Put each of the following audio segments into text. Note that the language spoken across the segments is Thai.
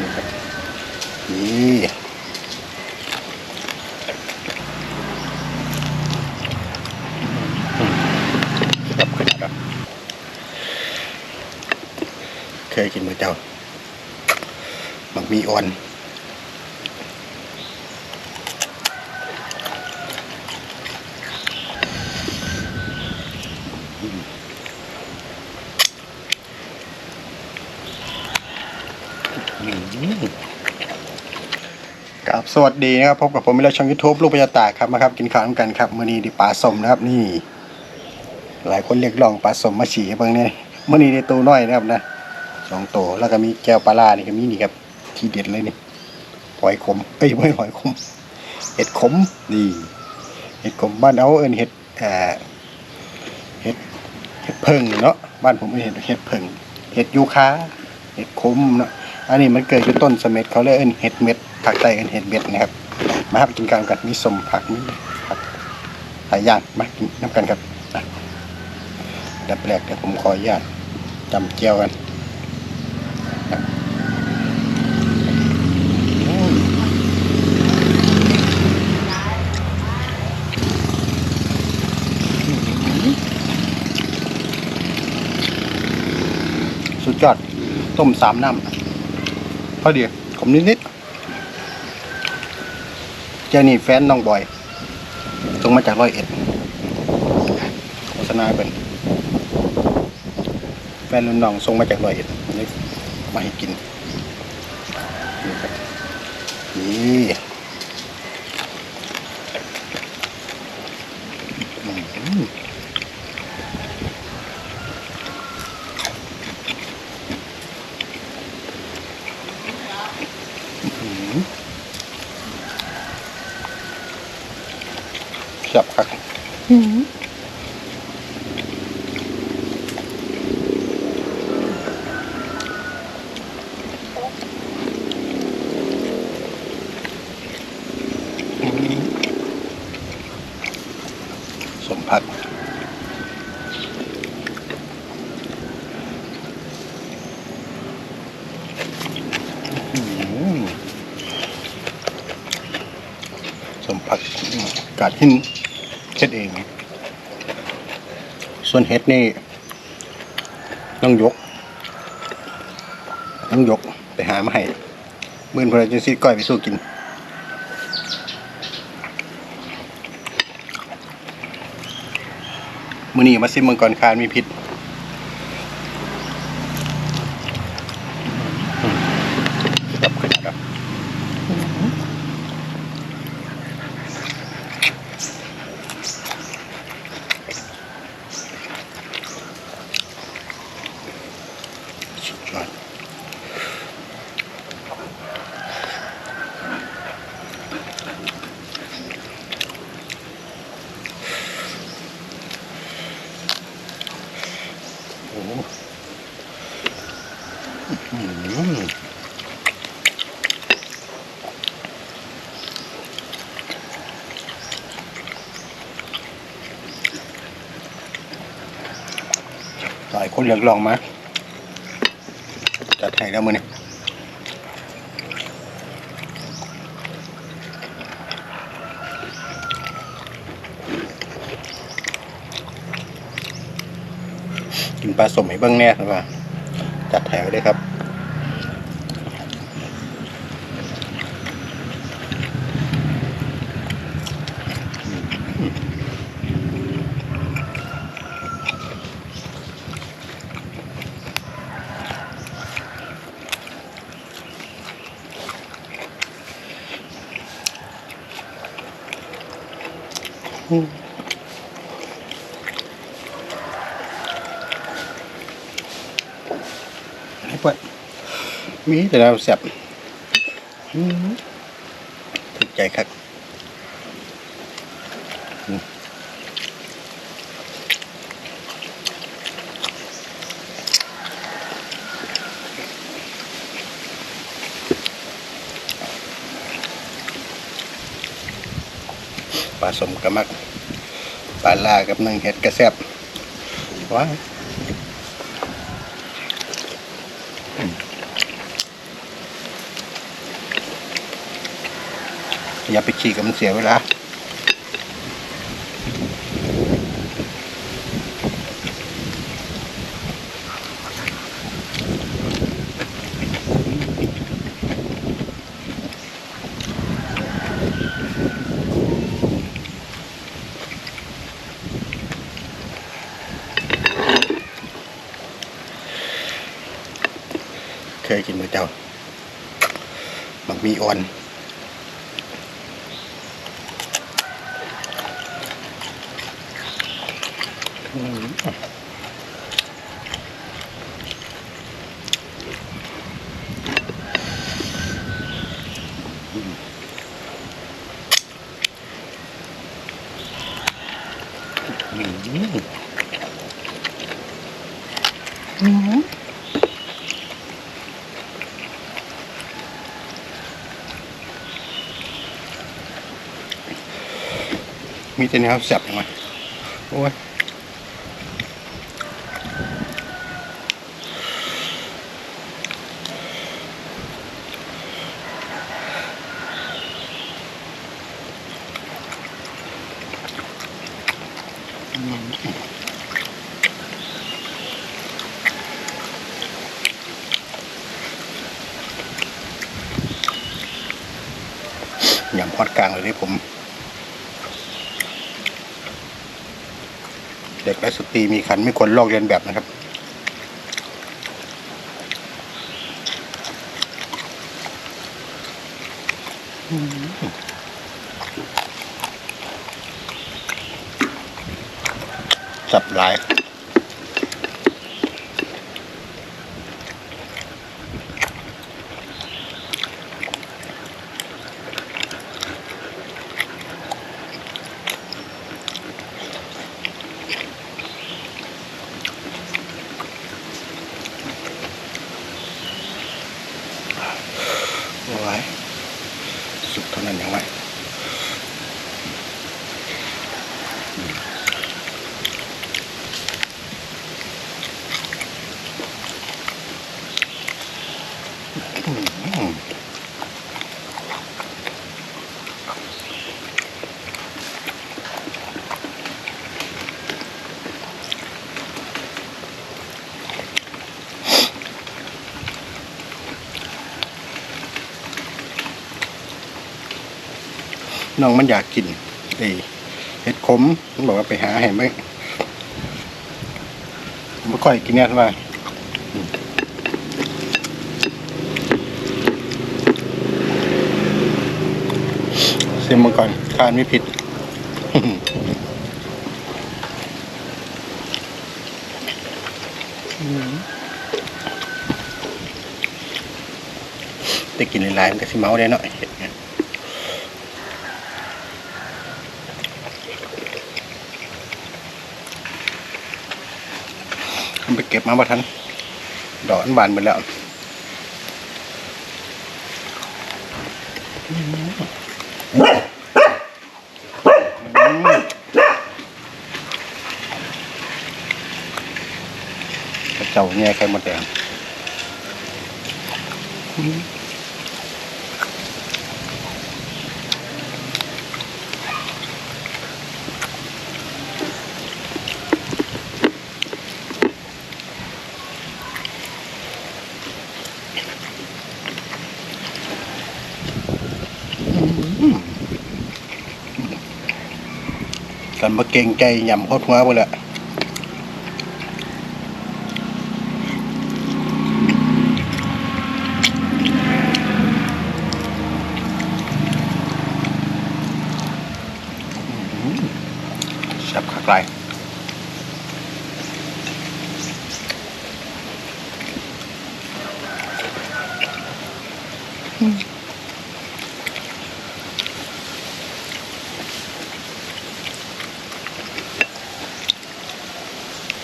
นี่ครับนี่อืมแบขนาดนั้นเคยกินมาเจ้าบักมีอ่อน ครับสวัสดีนะครับพบกับผมในช่องยูทูบลูกพญาตาครับมาครับกินข้าวน้ำกันครับมื้อนี้ดิปลาสมนะครับนี่ หลายคนเรียกร้องปลาสมมาฉี่บิ่งเนี่ยมื้อนี้ได้ตัวน้อยนะครับนะสองตัวแล้วก็มีแก้วปลาล่านี่ก็มีนี่ครับที่เด็ดเลยนี่หอยขมเอ้ยไม่หอยขมเห็ดขมนี่เห็ดขมบ้านเอาเอินเห็ดเอ่อเห็ดเห็ดเพิงเนาะบ้านผมเอินเห็ดเห็ดเพิงเห็ดยูคาเห็ดขมเนาะ อันนี้มันเกิดอยู่ต้นเสม็ดเขาเลยเอิ้นเห็ดเม็ดผักไตกันเห็ดเม็ดนะครับ มาครับกินกันกันมีสมผักมีผักหลายอย่างมากินน้ำกันครับดับแรกเดี๋ยวผมขออนุญาตจำเจียวกันสุดยอดต้มสามน้ำ พอดีขมนิดๆเจ้านี่แฟนน้องบอยส่งมาจากร้อยเอ็ดโฆษณาเป็นแฟนรุ่นน้องส่งมาจากร้อยเอ็ดนี่มาให้กินนี่ครับนี่อืมอืมแซ่บครับ สมผักอืมสมผักกาดหิน เฮ็ดเอง ส่วนเห็ดนี่ต้องยก ต้องยกไปหามาให้มื่นพระจันซีก้อยไปสู้กิน มือนี้มาซิมมังกรคานมีพิษดับขนาดนั้นสุดยอด โอ้โหหลายคนอยากลองมาจัดให้แล้วมือนี่ กินปลาสมให้เบิ้งแน่หรือว่าจัดแถวด้วยครับให้เปิด มีแต่เราเสียบถูกใจครับปลาสมกระมักปลาลากับนึ่งเห็ดกระแซบว้า อย่าไปขี่กับมันเสียเวลาเคยกินมือเจ้ามักมีอ่อน มีแต่แนวแซ่บยังไงโอ้ย ยำพอดกลางเลยที่ผม เด็กและสตรีมีคันไม่ควรลอกเลียนแบบนะครับ จับหลายโอ้ยสุกเท่านั้นยังไง น้องมันอยากกินไอ้เห็ดขมมันบอกว่าไปหาให้ไหมไม่ค่อยกินเนี่ยว่าเสียมมาก่อนทานไม่ผิดแต่กินหลายๆมันก็สิเมาได้หนี่ย ผมไป เก็บมาบ่ทันดอกอันบานหมดแล้วกระเจ้าแง่ไข่มาแดง กันมาเก่งใจยำฮอดหัวหมดแล้วแซ่บคักไร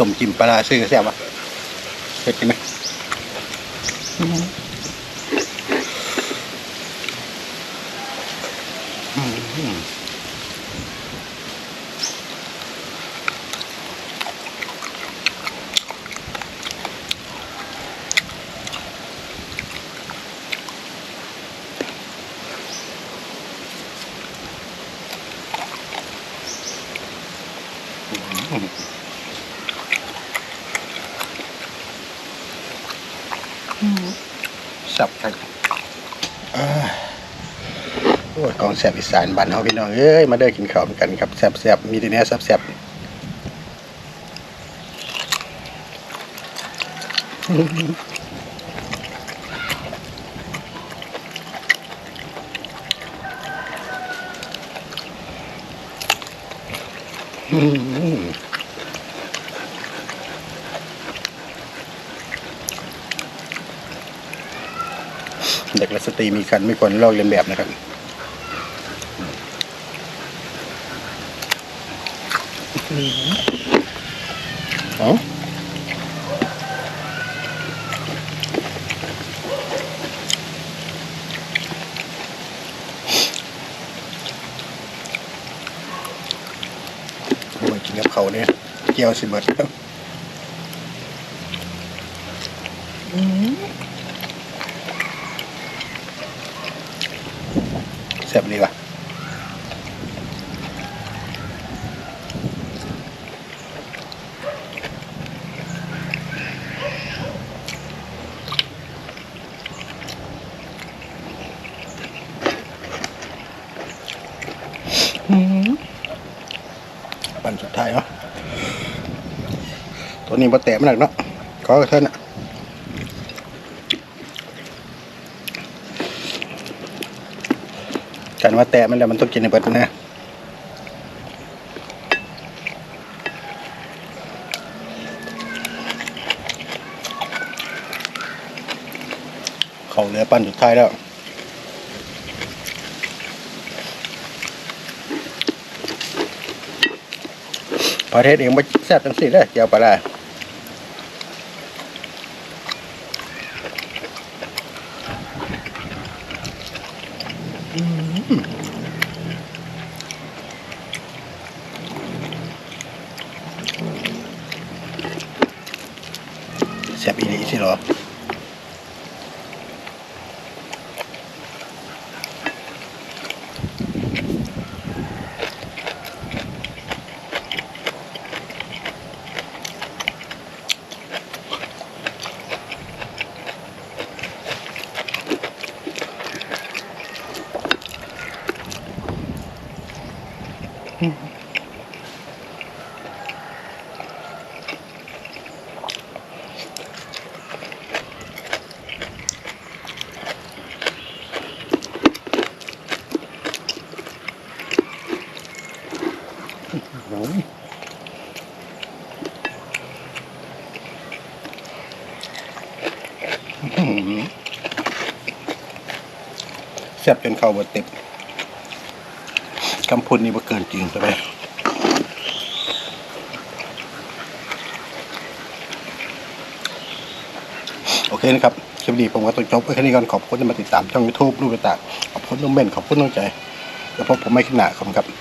ต้มจิ้มปลาซื้อแซ่บปะเผ็ดกินไหมอืม สับครับโอ้ยกองแสบอีสานบ้านเฮาพี่น้องเอ้ยมาเด้อกินข้าวกันครับแซ่บมีแต่เนี้ยแซ่บๆอืม เด็กและสตรีมีคันไม่ควรลอกเลียนแบบนะครับเอ้าโอ้ยกินกับเขาวเนี่ยเกี๊ยวสิเบิดครับอืมแซ่บดีว่ะ ปั่น สุดท้ายเนาะตัวนี้บ่แตะมันหนักเนาะขอกระเทินอะกันว่าแตะมันแล้วมันต้องกินในเบิดนะเขาเลือปั่นสุดท้ายแล้ว ประเทศเองม่แซ่บจังสิเลยเจียวปลาร้แซ่บอีหลีสิหรอ โอ้ยอื้อหือ แซ่บจนเข้าบดเต็ม คำพูดนี้มันเกินจริงใช่ไหมโอเคนะครับคลิปนี้ผมก็ต้องจบไว้แค่นี้ก่อนขอบคุณที่มาติดตามช่อง YouTube รูปต่างขอบคุณน้องเบนขอบคุณน้องใจ แล้วพบผมไม่ขึ้นหน้าขอบคุณครับ